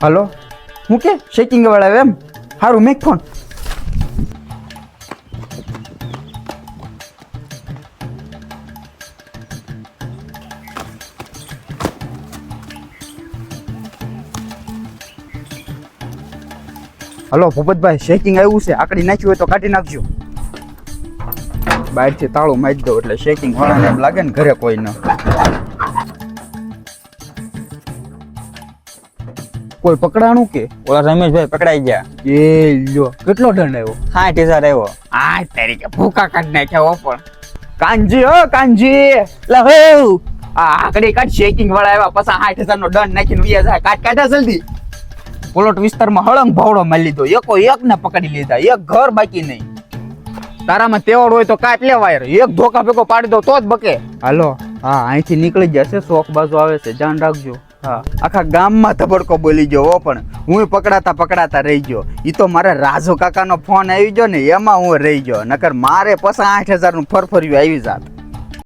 Hello? હું કે? Shaking વાળા એમ? સારું મેક ફોન હલો, ભૂપતભાઈ શેકિંગ આવ્યું છે. આકડી નાખ્યું હોય તો કાઢી નાખજો. બહારથી તાળું મારી દો એટલે શેકિંગ વાળાને એમ લાગે ને ઘરે કોઈ ન. કોઈ પકડાણું કે? ઓલા રમેશભાઈ પકડાઈ ગયા. એ લ્યો. કેટલો દંડ આવ્યો? હા ટીચર આવ્યો. આ તરીકે ભૂકા કાઢ નાખ્યા પણ. કાનજી હો કાનજી. લે હો. આ આકડી કાઢ શેકિંગ વાળા આવ્યા પછી આઠ હજાર નો દંડ નાખીને ઉયા જાય. કાઢ કાઢા જલ્દી. પોલોટ વિસ્તારમાં હળંગ ભાવડો મારી લીધો. એકો એક ને પકડી લીધા. એક ઘર બાકી નહીં. તારામાં તેવડ હોય તો કાટ લેવાય એક ધોકા ભેગો પાડી દો તો જ બકે. હાલો હા અહીંથી નીકળી જશે. શોખ બાજુ આવે છે. ધ્યાન રાખજો. હા આખા ગામમાં ધબડકો બોલી ગયો પણ હું પકડાતા પકડાતા રહી ગયો. ઈ તો મારા રાજુ કાકાનો ફોન આવી ગયો ને એમાં હું રહી ગયો. નકર મારે પછી આઠ હજારનું ફરફર્યું આવી જાત.